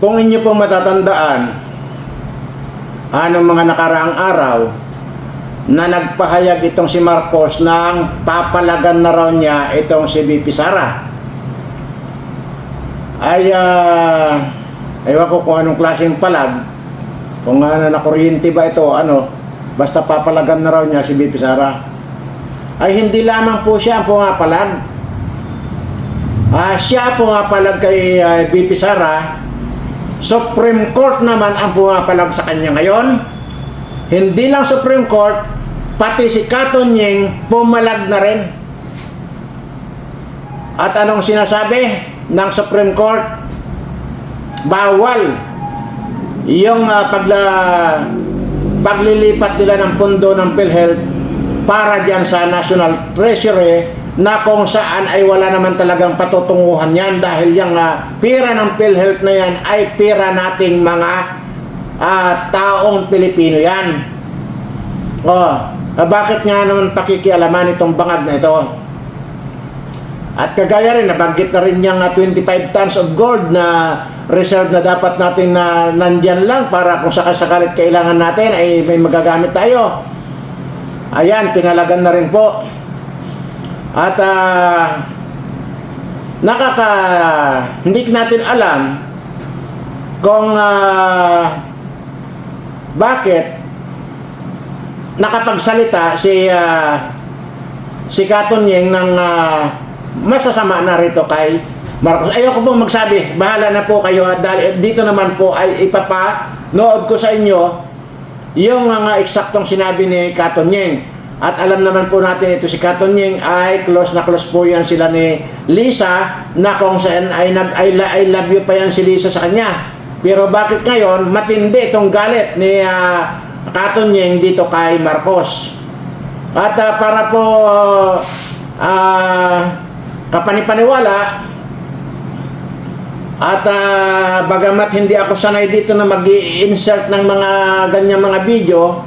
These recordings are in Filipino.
Kung inyo pong matatandaan, anong mga nakaraang araw, na nagpahayag itong si Marcos ng papalagan na raw niya itong si BP Sara. Ay, ah, ewan ko kung anong klaseng palag, kung ano na kuryente ba ito, ano, basta papalagan na raw niya si BP Sara. Ay hindi lamang po siya ang pumapalag. Ah, siya pumapalag kay ah, BP Sara. Supreme Court naman ang pumapalag sa kanya ngayon. Hindi lang Supreme Court, pati si Kato Nying pumalag na rin. At anong sinasabi ng Supreme Court? Bawal yung ah, pagla, paglilipat nila ng pondo ng PhilHealth para dyan sa National Treasury na kung saan ay wala naman talagang patutunguhan yan dahil yung ah, pira ng PhilHealth na yan ay pira nating mga ah, taong Pilipino yan. Oh, ah, bakit nga naman pakikialaman itong bangag na ito? At kagaya rin, nabanggit na rin yung ah, 25 tons of gold na reserve na dapat natin na nandyan lang para kung sakasakalit kailangan natin ay may magagamit tayo. Ayan, pinalagan na rin po. At ah, nakaka hindi natin alam kung ah, bakit nakapagsalita si ah, si Katon Yeng ng ah, masasama na rito kay Marcos. Ayoko pong magsabi, bahala na po kayo at dahil dito naman po ay ipapanood ko sa inyo yung mga eksaktong sinabi ni Katon Yeng. At alam naman po natin ito si Katon Yeng ay close na close po yan sila ni Lisa na kung saan ay nag I, I love you pa yan si Lisa sa kanya. Pero bakit ngayon matindi itong galit ni ah, Katon Yeng dito kay Marcos. At ah, para po ah kapanipaniwala at ah, bagamat hindi ako sanay dito na mag insert ng mga ganyang mga video,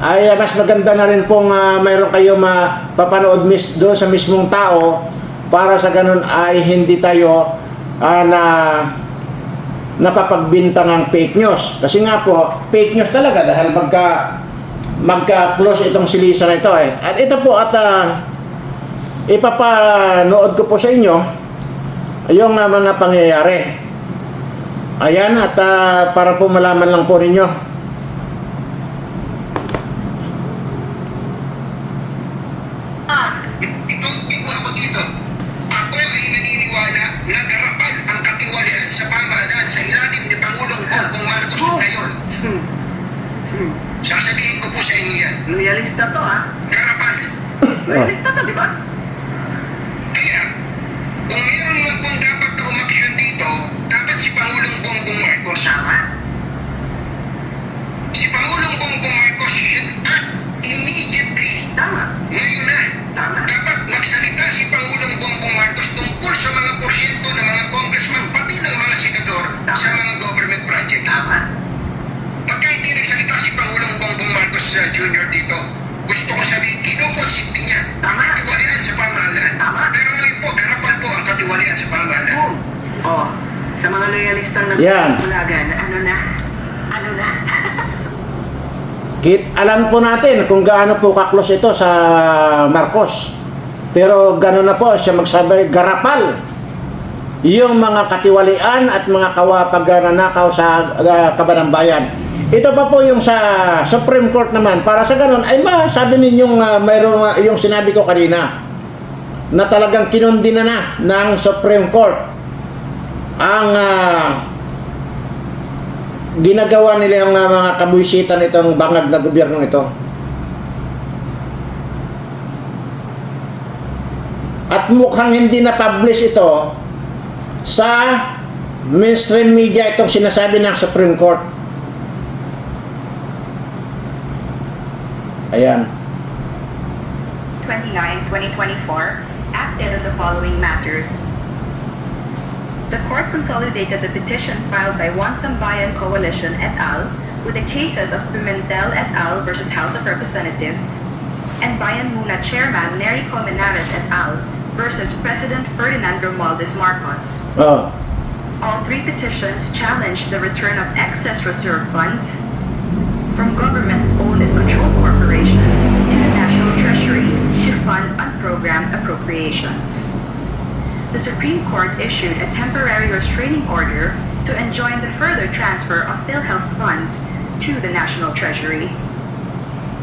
ay ah, mas maganda na rin pong ah, mayroon kayo mapapanood mis doon sa mismong tao para sa ganun ay hindi tayo ah, na napapagbintang ang fake news. Kasi nga po, fake news talaga dahil magka magka-close itong si Lisa na ito eh. At ito po at ah, ipapanood ko po sa inyo yung ah, mga pangyayari. Ayan, at ah, para po malaman lang po ninyo. Ito, ito ako dito. Ako ay naniniwala na garapal ang katiwalian sa pamahalaan sa ilalim ni Pangulong Bongbong Marcos ngayon. Sasabihin ko po sa inyo yan. Loyalista to ha? Garapal. Loyalista to, di ba? Loyalistang Yan. nagpapulagan, ano na? Ano na? Kit, alam po natin kung gaano po kaklos ito sa Marcos. Pero gano'n na po siya magsabi, garapal. Yung mga katiwalian at mga kawapag nanakaw sa uh, kabanang bayan. Ito pa po yung sa Supreme Court naman. Para sa ganun, ay masabi ninyong uh, mayroong uh, yung sinabi ko kanina na talagang kinundina na ng Supreme Court ang ah, ginagawa nila yung uh, mga kabuisitan itong bangag na gobyernong ito. At mukhang hindi na-publish ito sa mainstream media itong sinasabi ng Supreme Court. Ayan. 29, 2024, acted on the following matters. The court consolidated the petition filed by One Sambayan Coalition et al. with the cases of Pimentel et al. versus House of Representatives and Bayan Muna Chairman Nery Colmenares et al. versus President Ferdinand Romualdez Marcos. Oh. All three petitions challenge the return of excess reserve funds from government-owned and controlled corporations to the National Treasury to fund unprogrammed appropriations. The Supreme Court issued a temporary restraining order to enjoin the further transfer of PhilHealth funds to the National Treasury.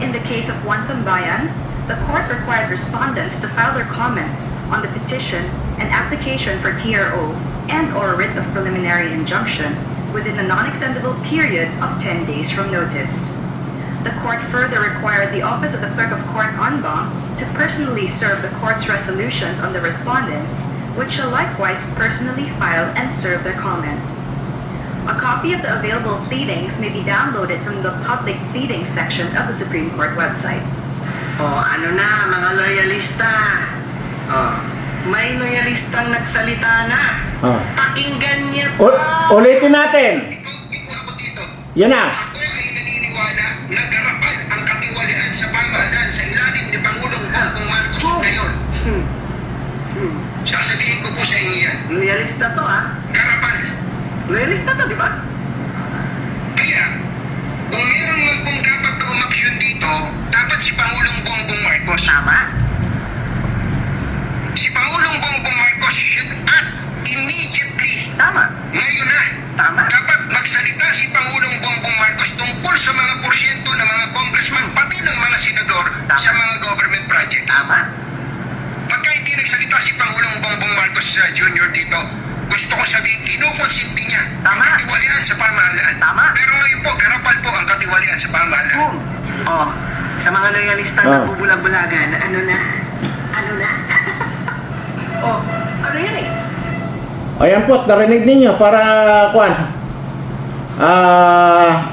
In the case of Wansambayan, the court required respondents to file their comments on the petition and application for TRO and or writ of preliminary injunction within a non-extendable period of 10 days from notice. The court further required the Office of the Clerk of Court en banc to personally serve the court's resolutions on the respondents, which shall likewise personally file and serve their comments. A copy of the available pleadings may be downloaded from the public pleadings section of the Supreme Court website. Oh, ano na, mga loyalista. Oh, may loyalistang nagsalita na. Ah. Pakinggan niyo to. U- ulitin natin. Ikaw, ikaw ako dito. Yan na. Loyalista to, ah. Garapan. Loyalista to, di ba? Kaya, kung meron man pong dapat na umaksyon dito, dapat si Pangulong Bongbong Marcos. Tama. Si Pangulong Bongbong Marcos should act immediately. Tama. Ngayon na. Tama. Dapat magsalita si Pangulong Bongbong Marcos tungkol sa mga porsyento ng mga congressman, pati ng mga senador Tama. sa mga government projects. Tama. Pagka hindi nagsalita si Pangulong Bongbong Marcos uh, Jr. dito, gusto ko sabihin, kinukonsinti niya ang Tama. katiwalian sa pamahalaan. Tama. Pero ngayon po, garapal po ang katiwalian sa pamahalaan. Boom. Oh, sa mga loyalistang Ah. nagbubulag-bulagan, ano na? Ano na? oh, ano yan eh? Ayan po, narinig ninyo para, kwan, ah,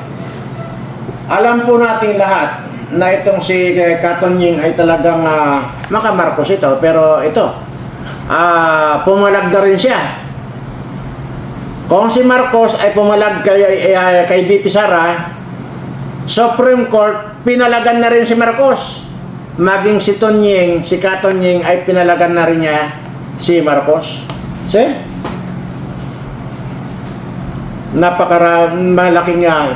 alam po natin lahat na itong si Katon Ying ay talagang ah, makamarkos ito, pero ito, ah, pumalag na rin siya. Kung si Marcos ay pumalag kay, eh, kay BP Sara, Supreme Court, pinalagan na rin si Marcos. Maging si Tonying, si Katonying ay pinalagan na rin niya si Marcos. See? Napakara malaking uh,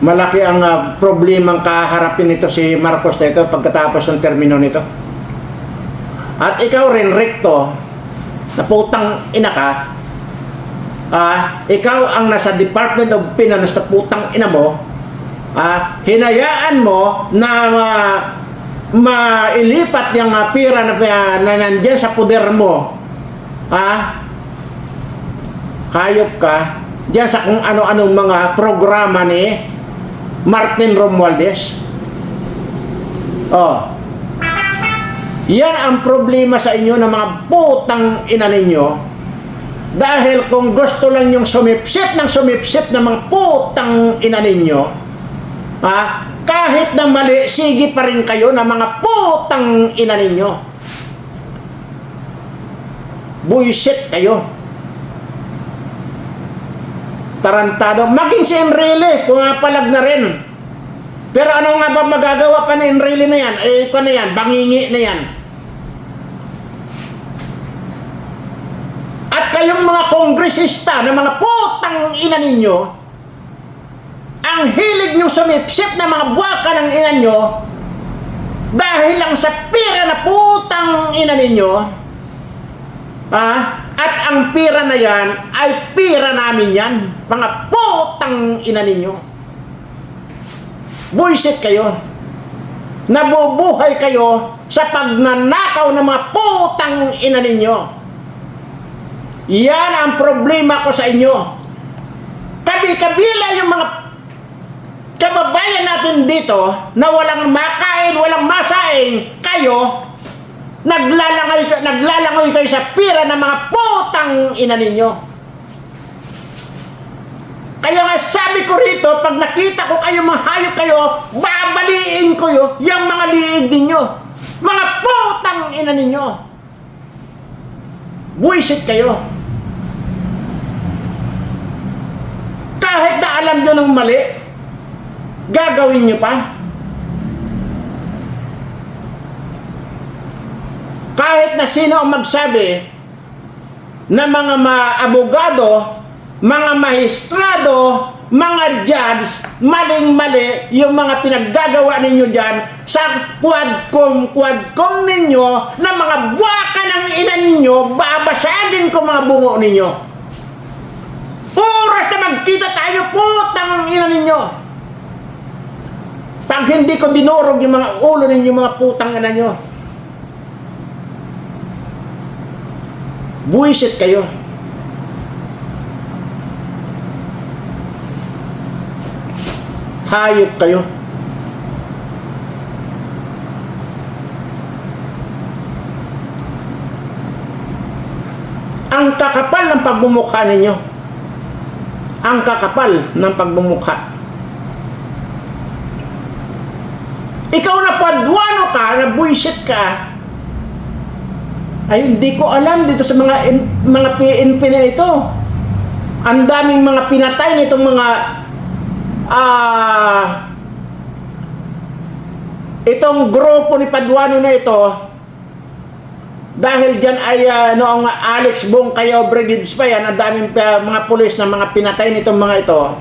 malaki ang ah, problemang kaharapin nito si Marcos na ito pagkatapos ng termino nito. At ikaw rin, Recto, na putang ina ka, ah, ikaw ang nasa Department of Finance na putang ina mo, ah, hinayaan mo na ah, mailipat yung ah, pira na, na nandyan sa poder mo, ah, hayop ka, diyan sa kung ano-anong mga programa ni Martin Romualdez. Oh. Yan ang problema sa inyo ng mga putang ina ninyo. Dahil kung gusto lang yung sumipsip ng sumipsip ng mga putang ina ninyo, ha, kahit na mali, sige pa rin kayo ng mga putang ina ninyo. Buisit kayo. Tarantado. Maging si Enrile, pumapalag na rin. Pero ano nga ba magagawa pa ni Enrile na yan? Eh, ito na yan, bangingi na yan. At kayong mga kongresista na mga putang ina ninyo, ang hilig nyo sumipsip na mga buwaka ng ina nyo, dahil lang sa pira na putang ina ninyo, ah, at ang pira na yan ay pira namin yan, mga putang ina ninyo. Buisit kayo. Nabubuhay kayo sa pagnanakaw ng mga putang ina ninyo. Yan ang problema ko sa inyo. Kabi-kabila yung mga kababayan natin dito na walang makain, walang masaing, kayo, naglalangoy, naglalangoy kayo sa pira ng mga putang ina ninyo. Kaya nga sabi ko rito, pag nakita ko kayo mga hayop kayo, babaliin ko yo yung mga liig ninyo. Mga putang ina ninyo. Buisit kayo. Kahit na alam nyo ng mali, gagawin nyo pa. Kahit na sino ang magsabi na mga maabogado, mga mahistrado, mga judge, maling-mali yung mga pinaggagawa ninyo dyan sa quadcom, quadcom ninyo na mga buwaka ng ina ninyo, babasagin ko mga bungo ninyo. Oras na magkita tayo, putang ina ninyo. Pag hindi ko dinurog yung mga ulo ninyo, mga putang ina nyo. Buisit kayo. Hayop kayo. Ang kakapal ng pagbumukha ninyo. Ang kakapal ng pagbumukha. Ikaw na padwano ka, na buisit ka, ay hindi ko alam dito sa mga mga PNP na ito. Ang daming mga pinatay nitong mga ah itong grupo ni Paduano na ito dahil diyan ay ah, noong Alex Bong kayo Brigades pa ang daming pa, mga pulis na mga pinatay nitong mga ito.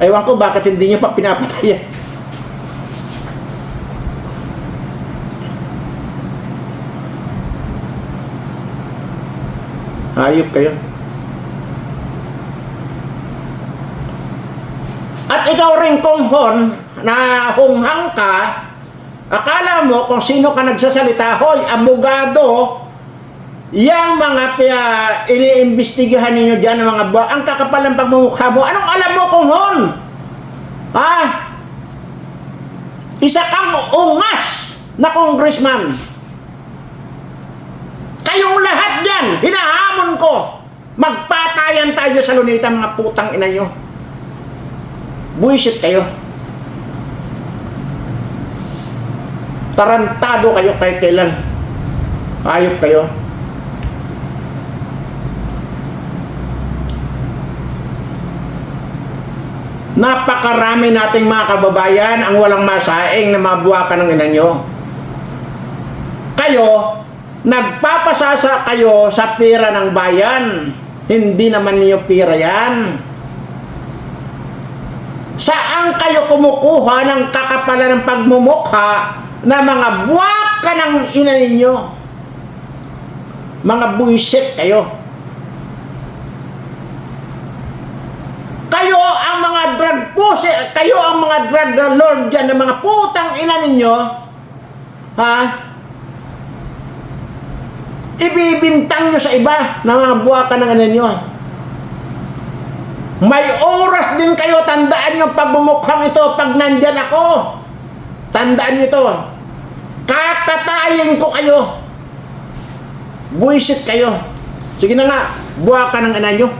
Ewan ko bakit hindi niyo pa pinapatay. Hayop kayo. At ikaw rin kung hon, na hunghang ka, akala mo kung sino ka nagsasalita, hoy, abogado, yang mga pia, iniimbestigahan ninyo dyan, ng mga ba, ang kakapal ng pagmumukha mo, anong alam mo kung hon? Ha? Isa kang ungas na congressman. Kayong lahat dyan, hinahamon ko. Magpatayan tayo sa lunita mga putang ina nyo. Buisit kayo. Tarantado kayo kahit kailan. Ayop kayo. Napakarami nating mga kababayan ang walang masaing na mabuwakan ng ina nyo. Kayo, nagpapasasa kayo sa pera ng bayan. Hindi naman niyo pera yan. Saan kayo kumukuha ng kakapalan ng pagmumukha na mga buwaka ng ina ninyo? Mga buisit kayo. Kayo ang mga drug pussy, kayo ang mga drug lord dyan ng mga putang ina ninyo. Ha? ibibintang nyo sa iba na mga buwakan ng ano nyo. May oras din kayo, tandaan nyo pagbumukhang ito pag nandyan ako. Tandaan nyo ito. Kakatayin ko kayo. Buisit kayo. Sige na nga, buwakan ng ina nyo.